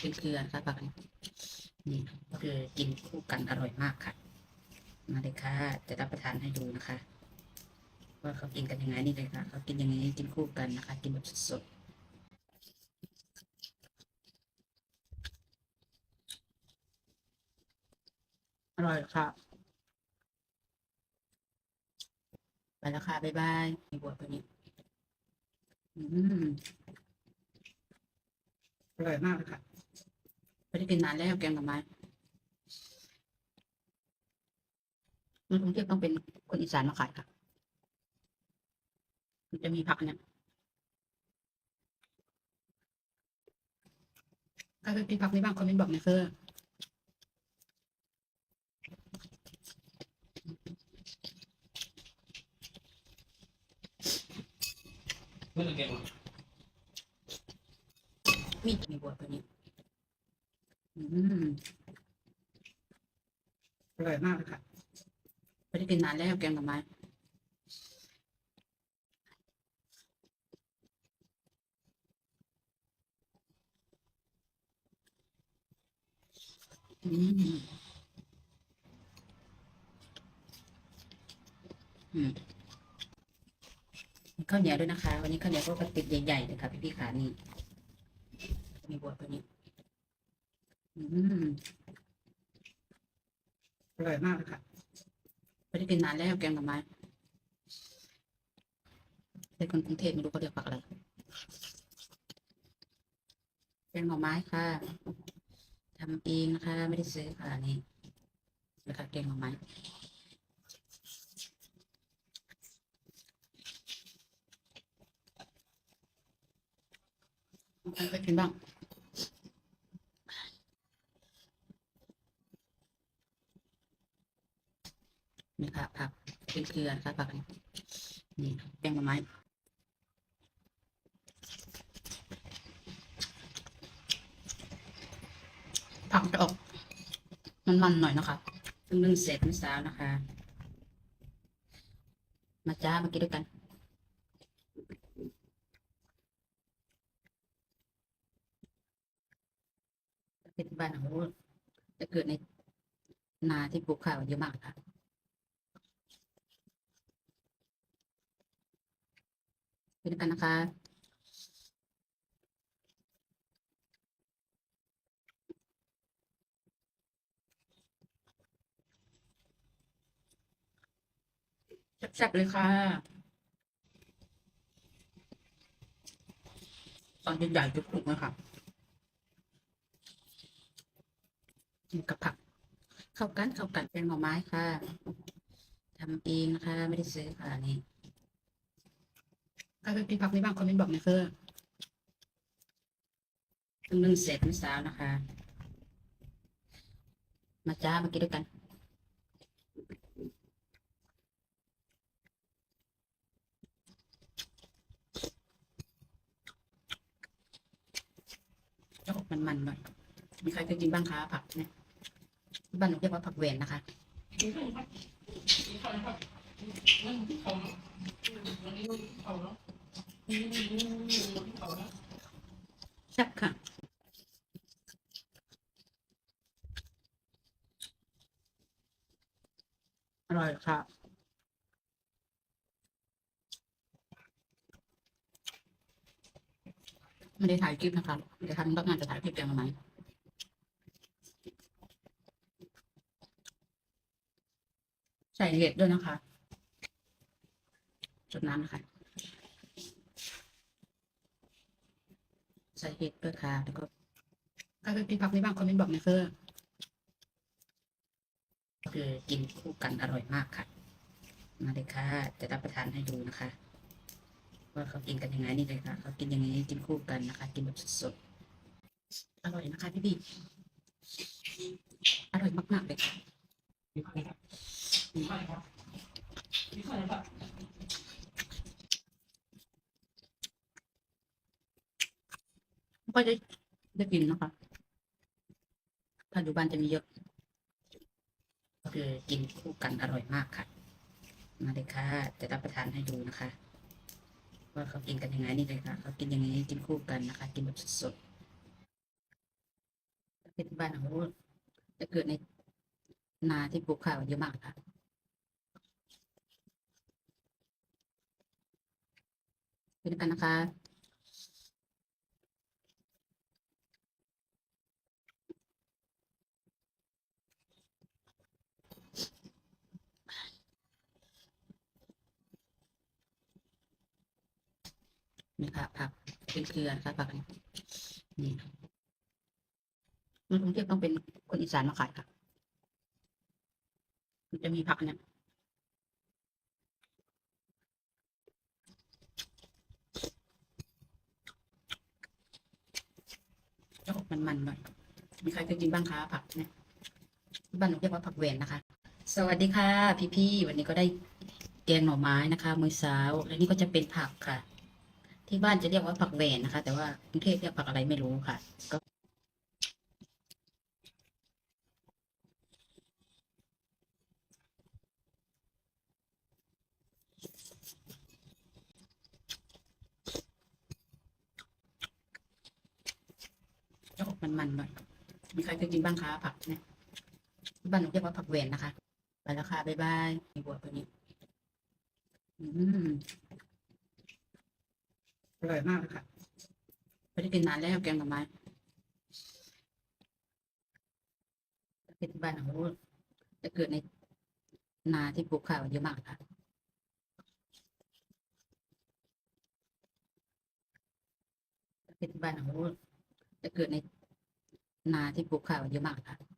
เป็นเกลือนะคะผักนี้นี่ก็คือกินคู่กันอร่อยมากค่ะ มาเลยค่ะ จะรับประทานให้ดูนะคะ ว่าเขากินกันยังไงนี่เลยค่ะ เขากินอย่างนี้กินคู่กันนะคะ กินแบบสดๆอร่อยค่ะ ไปแล้วค่ะ บ๊ายบายมีบวชตัวนี้อืมอร่อยมากเลยค่ะ ไม่ได้กินนานแล้วแกงหน่อไม้ในกรุงเทพต้องเป็นคนอีสานมาขายค่ะ มันจะมีผักอันเนี่ยใครเคยกินผักนี้บ้างคอมเมนต์บอกหน่อยเถอะไม่ต้องเก็บหรอกมีมีบวชตัวนี้ อืมอร่อยมากเลยค่ะไม่ได้กินนานแล้วแกงหน่อไม้อืมอืมข้าวเหนียวด้วยนะคะ วันนี้ข้าวเหนียวก็กระติกใหญ่ๆเลยค่ะพี่พี่ๆขานี่มีบวชตัวนี้ อืมอร่อยมากเลยค่ะไม่ได้กินนานแล้วแกงหน่อไม้เป็นคนกรุงเทพไม่รู้เขาเรียกผักอะไรแกงหน่อไม้ค่ะทำเองนะคะ ไม่ได้ซื้อค่ะนี่นะคะแกงหน่อไม้ใครเคยกินบ้าง นี่ค่ะผัก เกลือนะคะผักนี่แกงหน่อไม้ผักจะออกมันๆหน่อยนะคะเพิ่งนึ่งเสร็จเมื่อเช้านะคะ มาจ้ามากินด้วยกันเป็นบ้านของจะเกิดในนาที่ปลูกข้าวเยอะมากค่ะ ไป ด้วยกันนะคะแซ่บๆเลยค่ะตอนใหญ่ๆจุกๆเลยค่ะกินกับผัก เข้ากันเข้ากันเป็นหน่อไม้ค่ะทำเองนะคะ ไม่ได้ซื้อค่ะนี่ ใครเคยกินผักนี้บ้างคอมเมนต์บอกหน่อยเถอะเพิ่งนึ่งเสร็จเมื่อเช้านะคะ มาจ้ามากินด้วยกันจะออกมันๆหน่อยมีใครเคยกินบ้างคะผักเนี่ยบ้านหนูเรียกว่าผักแหวนนะคะ แซ่บค่ะอร่อยค่ะไม่ได้ถ่ายคลิปนะคะเดี๋ยวทำต้องงานจะถ่ายคลิปแกงไหมใส่เห็ดด้วยนะคะ จุดน้ำนะคะ ใส่เห็ดด้วยค่ะแล้วก็ใครเคยกินผักนี้บ้างคอมเมนต์บอกน่อยเถอคือกินคู่กันอร่อยมากค่ะ มาเลยค่ะ จะรับประทานให้ดูนะคะ ว่าเขากินกันยังไงนี่เลยค่ะ เขากินย่างนี้กินคู่กันนะคะ กินแบบสดๆ อร่อยนะคะพี่พี่อร่อยมากๆเลยค่ะ มีข้าวครับมีข้าวครับมีข้าวครับ ก็จะได้กินนะคะถ้าอยู่บ้านจะมีเยอะก็คือกินคู่กันอร่อยมากค่ะ มาเลยค่ะ จะรับประทานให้ดูนะคะ ว่าเขากินกันยังไงนี่เลยค่ะ เขากินย่างนี้กินคู่กันนะคะ กินแบบสดเป็นบ้านของลูกจะเกิดในนาที่ปลูกข้าวเยอะมากค่ะเป็นกันนะคะ นี่ค่ะผักเป็นเกลือค่ะผักนี่มันกรุงเทพต้องเป็นคนอีสานมาขายค่ะ มันจะมีผักเนี่ยจะออกมันๆหน่อยมีใครเคยกินบ้างคะผักเนี่ยบ้านหนูเรียกว่าผักแหวนนะคะ สวัสดีค่ะ พี่ๆวันนี้ก็ได้แกงหน่อไม้นะคะ มื้อเช้า และนี่ก็จะเป็นผักค่ะ ที่บ้านจะเรียกว่าผักแหวนนะคะ แต่ว่ากรุงเทพเรียกผักอะไรไม่รู้ค่ะ ก็จะออกมันๆหน่อยมีใครเคยกินบ้างคะผักเนี่ยที่บ้านหนูเรียกว่าผักแหวนนะคะ ไปแล้วค่ะ บ๊ายบายมีบัวตัวนี้ อืม อร่อยมากเลยค่ะไม่ได้กินนานแล้วแกงหน่อไม้เป็นบ้านของลูกจะเกิดในนาที่ปลูกข้าวเยอะมากค่ะเป็นบ้านของลูกจะเกิดในนาที่ปลูกข้าวเยอะมากค่ะ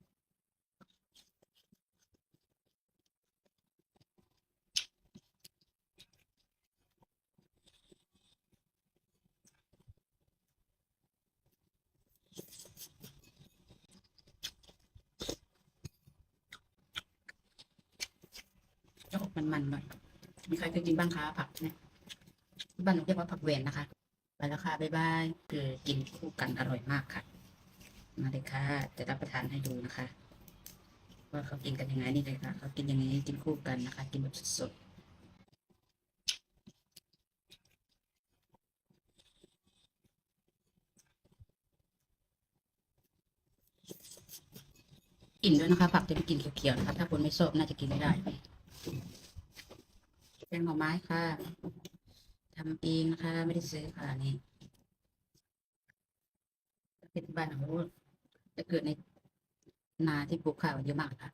มันๆหน่อย มีใครเคยกินบ้างคะผักเนี่ยที่บ้านหนูเรียกว่าผักแหวนนะคะ ไปแล้วค่ะบ๊ายบายคือกินคู่กันอร่อยมากค่ะ มาเลยค่ะ จะรับประทานให้ดูนะคะ ว่าเขากินกันยังไงนี่เลยค่ะเขากินอย่างนี้กินคู่กันนะคะ กินแบบสดอิ่มด้วยนะคะผักจะไม่กินเขียวๆนะคะถ้าคนไม่ชอบน่าจะกินไม่ได้ เป็นหน่อไม้ค่ะทำเองนะคะ ไม่ได้ซื้อค่ะนี่เป็นบ้านของลูกจะเกิดในนาที่ปลูกข้าวเยอะมากค่ะ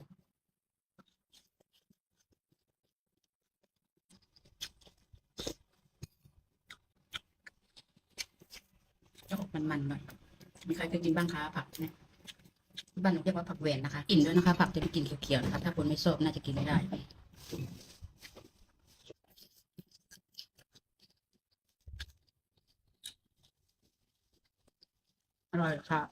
จะออกมันๆหน่อยมีใครเคยกินบ้างคะผักเนี่ยบ้านหนูเรียกว่าผักแหวนนะคะอิ่มด้วยนะคะ ผักจะไม่กินเขียวๆนะคะ ถ้าคนไม่ชอบน่าจะกินไม่ได้ ร่อยค่ะ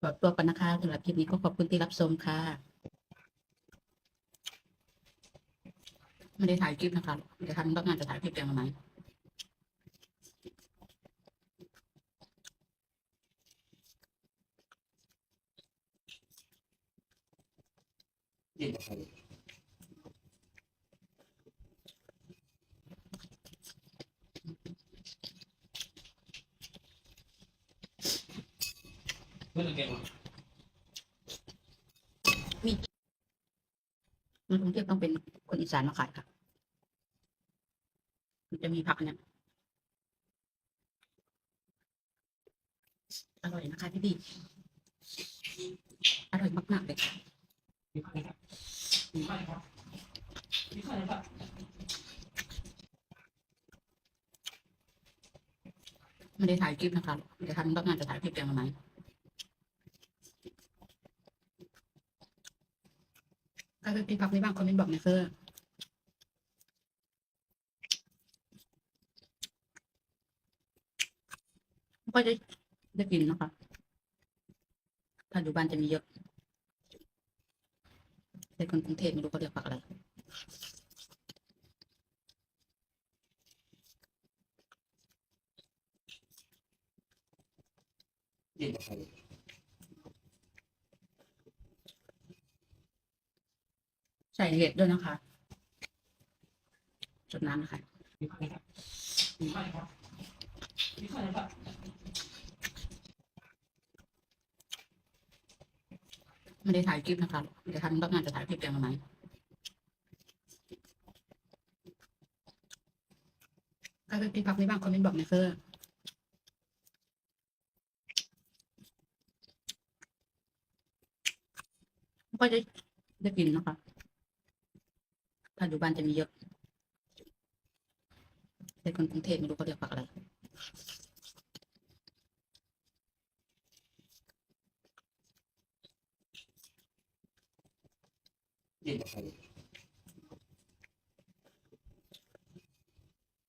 ขอตัวกันนะคะสำหรับคลิปนี้ก็ขอบคุณที่รับชมค่ะ ไม่ได้ถ่ายคลิปนะคะเดี๋ยวทำต้องงานจะถ่ายคลิปเองไหม มันกรุงเทพต้องเป็นคนอีสานมาขายค่ะมันจะมีผักเนี่ยอร่อยนะคะพี่พี่อร่อยมากๆเลยค่ะไม่ได้ถ่ายคลิปนะคะเดี๋ยวทำต้องงานจะถ่ายคลิปเองไหม ใครเป็นพี่พักในบ้างคอมเมนต์บอกหน่อยเพื่อก็จะได้กินนะคะถ้าอยู่บ้านจะมีเยอะแต่คนกรุงเทพไม่รู้เขาเรียกผักอะไร ใส่เห็ดด้วยนะคะ จุดน้ำนะคะมีข้าวครับมีข้าวครับมีข้าวครับไม่ได้ถ่ายคลิปนะคะเดี๋ยวทำรอบหน้าจะถ่ายคลิปแกงมาไหมใครเคยกินผักนี้บ้างคอมเมนต์บอกน่อยเพื่อไม่ค่อยได้ได้กินนะคะ ถ้าอยู่บ้านจะมีเยอะแต่คนกรุงเทพไม่รู้เขาเรียกผักอะไรเย็น